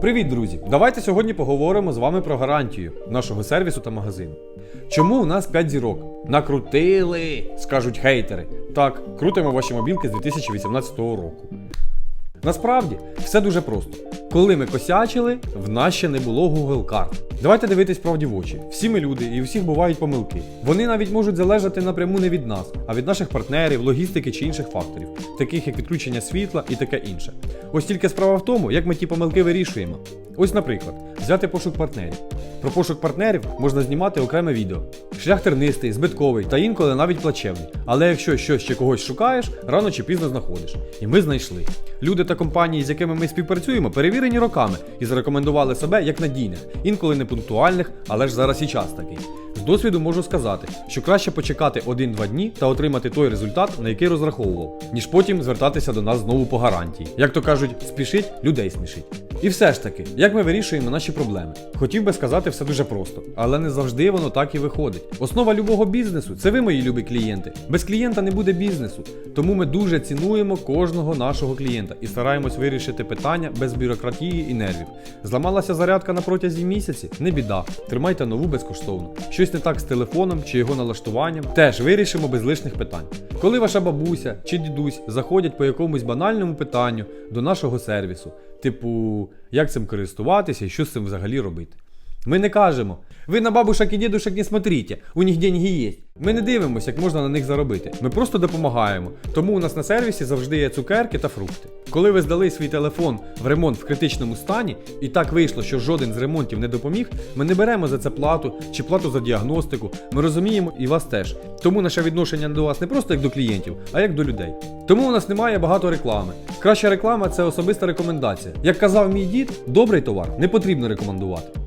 Привіт, друзі! Давайте сьогодні поговоримо з вами про гарантію нашого сервісу та магазину. Чому у нас 5 зірок? Накрутили, скажуть хейтери. Так, крутимо ваші мобілки з 2018 року. Насправді, все дуже просто. Коли ми косячили, в нас ще не було Google карт. Давайте дивитись правді в очі. Всі ми люди і у всіх бувають помилки. Вони навіть можуть залежати напряму не від нас, а від наших партнерів, логістики чи інших факторів, таких як відключення світла і таке інше. Ось тільки справа в тому, як ми ті помилки вирішуємо. Ось, наприклад, взяти пошук партнерів. Про пошук партнерів можна знімати окреме відео. Шлях тернистий, збитковий та інколи навіть плачевний. Але якщо щось чи когось шукаєш, рано чи пізно знаходиш. І ми знайшли. Люди та компанії, з якими ми співпрацюємо, перевірені роками і зарекомендували себе як надійних, інколи не пунктуальних, але ж зараз і час такий. З досвіду можу сказати, що краще почекати 1-2 дні та отримати той результат, на який розраховував, ніж потім звертатися до нас знову по гарантії. Як то кажуть, спішить, людей смішить. І все ж таки, як ми вирішуємо наші проблеми? Хотів би сказати все дуже просто, але не завжди воно так і виходить. Основа любого бізнесу це ви, мої любі клієнти. Без клієнта не буде бізнесу. Тому ми дуже цінуємо кожного нашого клієнта і стараємось вирішити питання без бюрократії і нервів. Зламалася зарядка на протязі місяці? Не біда. Тримайте нову безкоштовно. Щось не так з телефоном чи його налаштуванням, теж вирішимо без лишних питань. Коли ваша бабуся чи дідусь заходять по якомусь банальному питанню до нашого сервісу, типу, як цим користуватися і що з цим взагалі робити. Ми не кажемо, ви на бабушек і дідушек не смотрите, у них деньги є. Ми не дивимося, як можна на них заробити. Ми просто допомагаємо. Тому у нас на сервісі завжди є цукерки та фрукти. Коли ви здали свій телефон в ремонт в критичному стані, і так вийшло, що жоден з ремонтів не допоміг, ми не беремо за це плату чи плату за діагностику. Ми розуміємо і вас теж. Тому наше відношення до вас не просто як до клієнтів, а як до людей. Тому у нас немає багато реклами. Краща реклама це особиста рекомендація. Як казав мій дід, добрий товар не потрібно рекомендувати.